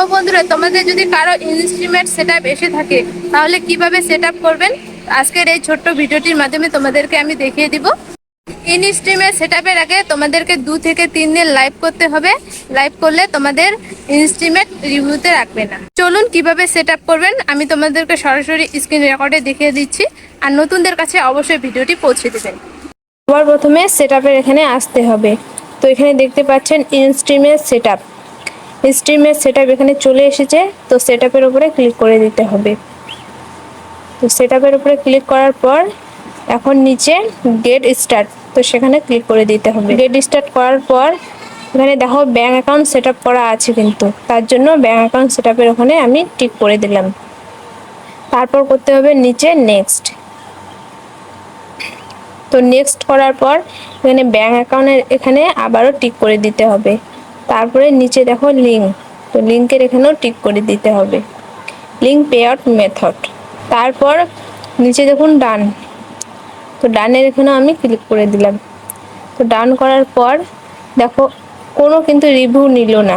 তো বন্ধুরা, তোমাদের যদি কারও ইনস্ট্রুমেন্ট সেটআপ এসে থাকে, তাহলে কীভাবে সেটআপ করবেন? আজকের এই ছোট্ট ভিডিওটির মাধ্যমে তোমাদেরকে আমি দেখিয়ে দিব। ইনস্ট্রিমের সেটআপের আগে তোমাদেরকে দু থেকে তিন দিন লাইভ করতে হবে। লাইভ করলে তোমাদের ইনস্ট্রিমেন্ট রিভিউতে রাখবে না। চলুন কীভাবে সেটআপ করবেন? আমি তোমাদেরকে সরাসরি স্ক্রিন রেকর্ডে দেখিয়ে দিচ্ছি। আর নতুনদের কাছে অবশ্যই ভিডিওটি পৌঁছে দেবেন। সবার প্রথমে সেটআপের এখানে আসতে হবে। তো এখানে দেখতে পাচ্ছেন ইনস্ট্রিমের সেটআপ স্ট্রিমের সেটআপ এখানে চলে এসেছে, তো সেটআপের উপরে ক্লিক করে দিতে হবে। তো সেটআপের উপরে ক্লিক করার পর এখন নিচে গেট স্টার্ট তো সেখানে ক্লিক করে দিতে হবে। গেট স্টার্ট করার পর এখানে দেখো ব্যাঙ্ক অ্যাকাউন্ট সেট করা আছে কিন্তু, তার জন্য ব্যাঙ্ক অ্যাকাউন্ট সেট ওখানে আমি টিক করে দিলাম। তারপর করতে হবে নিচে নেক্সট তো নেক্সট করার পর এখানে ব্যাঙ্ক অ্যাকাউন্টের এখানে আবারও টিক করে দিতে হবে। তারপরে নিচে দেখো লিঙ্ক তো লিঙ্কের এখানেও টিক করে দিতে হবে। লিঙ্ক পে আউট মেথড তারপর নিচে দেখুন ডান তো ডানের এখানেও আমি ক্লিক করে দিলাম। তো ডান করার পর দেখো কোনো কিন্তু রিভিউ নিল না।